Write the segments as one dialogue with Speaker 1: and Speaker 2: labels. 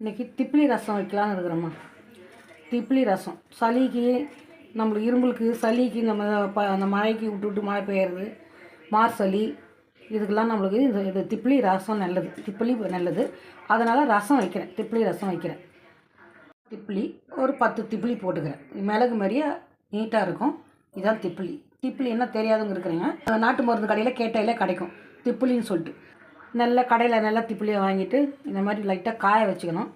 Speaker 1: இன்றைக்கி திப்ளி ரசம் வைக்கலான்னு இருக்கிறோம்மா. திப்ளி ரசம். சளிக்கு நம்மளுக்கு இரும்பலுக்கு சளிக்கு நம்ம ப அந்த மழைக்கு விட்டு விட்டு மழை பெய்யறது. மார் சளி இதுக்கெல்லாம் நம்மளுக்கு இது இது திப்ளி ரசம் நல்லது. திப்ளி நல்லது. அதனால் ரசம் வைக்கிறேன். திப்ளி ரசம் வைக்கிறேன். திப்ளி ஒரு பத்து திப்ளி போட்டுக்கிறேன். மிளகு மாதிரியே நீட்டாக இருக்கும். இதுதான் திப்ளி திப்ளி என்ன தெரியாதவங்க இருக்கிறீங்க நாட்டு மருந்து கடையில் கேட்டாலே கிடைக்கும். திப்ளின்னு சொல்லிட்டு. நல்ல கடையில் நல்லா திப்ளியை வாங்கிட்டு இந்த மாதிரி லைட்டாக காய வச்சுக்கணும்.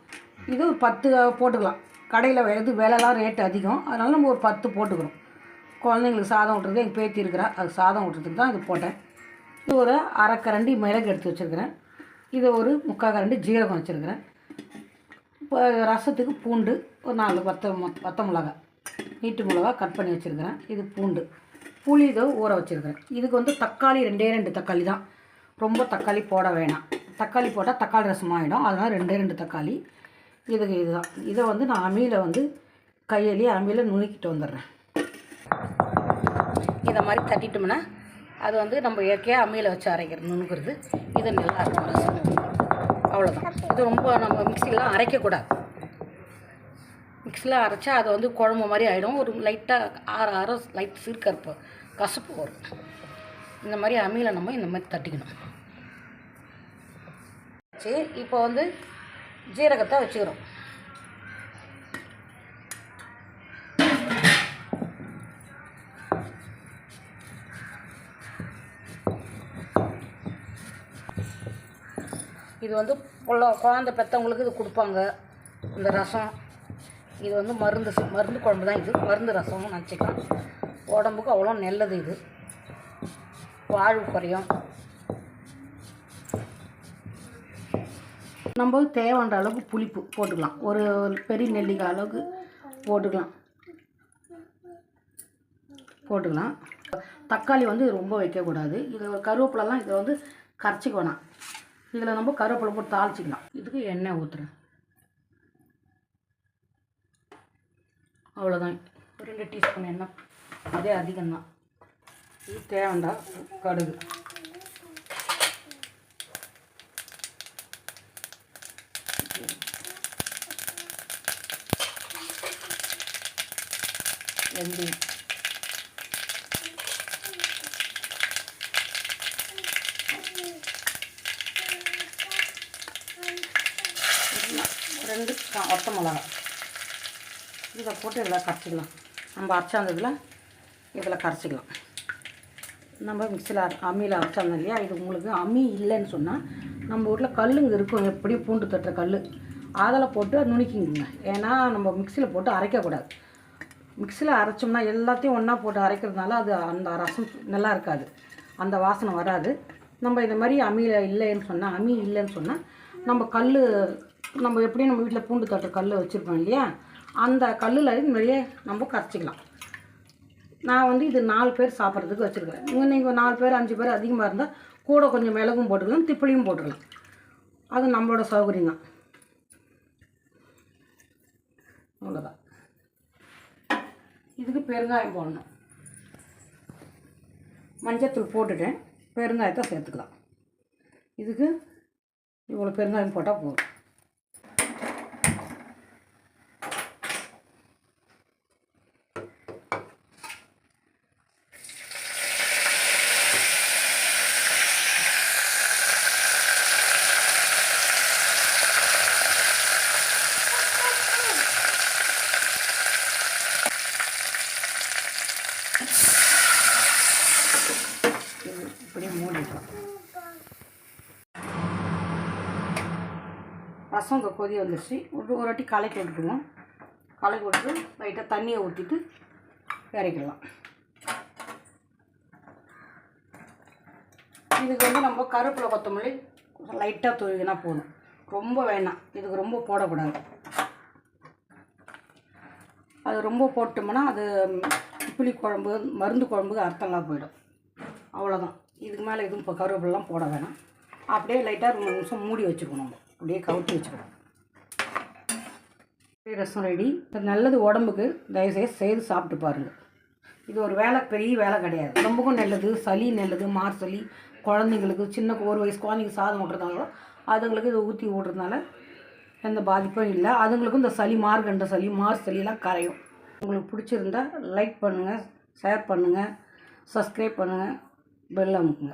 Speaker 1: இது ஒரு பத்து போட்டுக்கலாம். கடையில் எது விலைலாம் ரேட்டு அதிகம். அதனால் நம்ம ஒரு பத்து போட்டுக்கிறோம் குழந்தைங்களுக்கு சாதம் விட்டுறது எங்கள் பேத்தி இருக்கிறா அது சாதம் விட்றதுக்கு தான் இது போட்டேன். இது ஒரு அரை கரண்டி மிளகு எடுத்து வச்சுருக்கிறேன். இது ஒரு முக்கால் கரண்டி ஜீரகம் வச்சுருக்கிறேன். இப்போ ரசத்துக்கு பூண்டு ஒரு நாலு வத்த வத்த மிளகா நீட்டு மிளகா கட் பண்ணி வச்சுருக்கிறேன். இது பூண்டு. புளி இதை ஊற வச்சுருக்கிறேன். இதுக்கு வந்து தக்காளி ரெண்டே ரெண்டு தக்காளி தான். ரொம்ப தக்காளி போட வேணாம். தக்காளி போட்டால் தக்காளி ரசம் ஆகிடும் அதனால் ரெண்டே ரெண்டு தக்காளி. இதுக்கு இதுதான். இதை வந்து நான் அம்மியில் வந்து கையிலேயே அம்மியில் நுணுக்கிட்டு வந்துடுறேன். இதை மாதிரி தட்டிட்டோம்னா அது வந்து நம்ம இயற்கையாக அம்மியில் வச்சு அரைக்கிறது நுணுக்கிறது. இது நல்லா இருக்கும் ரசம். அவ்வளோதான் இது ரொம்ப நம்ம மிக்சிலாம் அரைக்கக்கூடாது. மிக்சியில் அரைச்சா அது வந்து குழம்பு மாதிரி ஆகிடும் ஒரு லைட்டாக ஆற ஆற லைட் சிறுக்கருப்பு கசப்பு வரும். இந்த மாதிரி அம்மியில் நம்ம இந்த மாதிரி தட்டிக்கணும். சரி இப்போ வந்து ஜீரகத்தை வச்சுக்கிறோம். இது வந்து புள்ள குழந்த பெற்றவங்களுக்கு இது கொடுப்பாங்க. இந்த ரசம். இது வந்து மருந்து மருந்து குழம்பு தான் இது. மருந்து ரசம்னு நினச்சிக்கலாம் உடம்புக்கு அவ்வளோ நல்லது இது. வாழ்வு குறையும். நம்ம தேவைன்ற அளவுக்கு புளிப்பு போட்டுக்கலாம். ஒரு ஒரு பெரிய நெல்லிக்காய் அளவுக்கு போட்டுக்கலாம். போட்டுக்கலாம். தக்காளி வந்து ரொம்ப வைக்கக்கூடாது. இது கருவேப்பிலலாம் இதை வந்து கரைச்சிக்க வேணாம். இதில் நம்ம கருவேப்பிலை போட்டு தாளிச்சிக்கலாம். இதுக்கு எண்ணெய் ஊற்றுறேன் அவ்வளோதான் ஒரு ரெண்டு டீஸ்பூன் எண்ணெய். அதே அதிகம்தான். தேவைண்டா கடுகு. வெந்தயம். ரெண்டு ஒத்த மிளகா. இதை போட்டு இதில் கரைச்சிக்கலாம். நம்ம அரைச்சாந்ததில் இதில் கரைச்சிக்கலாம். நம்ம மிக்சியில் அம்மியில் அரைச்சாங்க இல்லையா? இது உங்களுக்கு அம்மி இல்லைன்னு சொன்னால் நம்ம வீட்டில் கல்லுங்க இருக்கும். எப்படியும் பூண்டு தட்டுற கல் அதில் போட்டு நுணுக்கிங்க. ஏன்னா நம்ம மிக்சியில் போட்டு அரைக்கக்கூடாது மிக்சியில் அரைச்சோம்னா எல்லாத்தையும் ஒன்றா போட்டு அரைக்கிறதுனால அது அந்த ரசம் நல்லா இருக்காது. அந்த வாசனை வராது. நம்ம இந்த மாதிரி அம்மியில் இல்லைன்னு சொன்னால் அம்மி இல்லைன்னு சொன்னால் நம்ம கல் நம்ம எப்படியும் நம்ம வீட்டில் பூண்டு தட்டுற கல் வச்சுருப்போம் இல்லையா? அந்த கல்லில் நிறைய நம்ம கரைச்சிக்கலாம். நான் வந்து இது நாலு பேர் சாப்பிட்றதுக்கு வச்சுருக்கிறேன் நீங்கள் நீங்கள் நாலு பேர் அஞ்சு பேர் அதிகமாக இருந்தால் கூட கொஞ்சம் மிளகும் போட்டுக்கலாம் திப்பிலியும் போட்டுக்கலாம். அது நம்மளோட சௌகரியம் தான். அவ்வளோதான் இதுக்கு பெருங்காயம் போடணும். மஞ்சத்தூள் போட்டுட்டேன். பெருங்காயத்தை சேர்த்துக்கலாம். இதுக்கு இவ்வளோ பெருங்காயம் போட்டால் போதும். ரசம் இங்கே கொதி வந்துடுச்சு ஒரு ஒரு வாட்டி கலக்கி விட்டுக்குவோம் கலக்கி விட்டு லைட்டாக தண்ணியை ஊற்றிட்டு இறக்கிடலாம். இதுக்கு வந்து நம்ம கருப்பில் கொத்தமல்லி லைட்டாக தூவினா போதும். ரொம்ப வேணாம். இதுக்கு ரொம்ப போடக்கூடாது. அது ரொம்ப போட்டோம்னா அது புளி குழம்பு மருந்து குழம்புக்கு அர்த்தம்லாம் போயிடும். அவ்வளோதான் இதுக்கு மேலே எதுவும் இப்போ கருவேப்பிலாம் போட வேணாம். அப்படியே லைட்டாக ரெண்டு நிமிஷம் மூடி வச்சுக்கணும் நம்ம. அப்படியே கவுத்தி வச்சுக்கணும். ரசம் ரெடி நல்லது உடம்புக்கு தயவுசெய்து செய்து சாப்பிட்டு பாருங்கள் இது ஒரு வேலை பெரிய வேலை கிடையாது. உடம்புக்கும் நல்லது சளி நல்லது மார் சளி குழந்தைங்களுக்கு சின்ன ஒரு வயசு குழந்தைங்க சாதம் விட்றதால அதுங்களுக்கு இதை ஊற்றி விட்றதுனால எந்த பாதிப்பும் இல்லை. அதுங்களுக்கும் இந்த சளி மார்கண்ட சளி மார் சளியெல்லாம் கரையும். உங்களுக்கு பிடிச்சிருந்தா லைக் பண்ணுங்கள் ஷேர் பண்ணுங்கள் சப்ஸ்கிரைப் பண்ணுங்கள் വെള്ളം മുക്കുക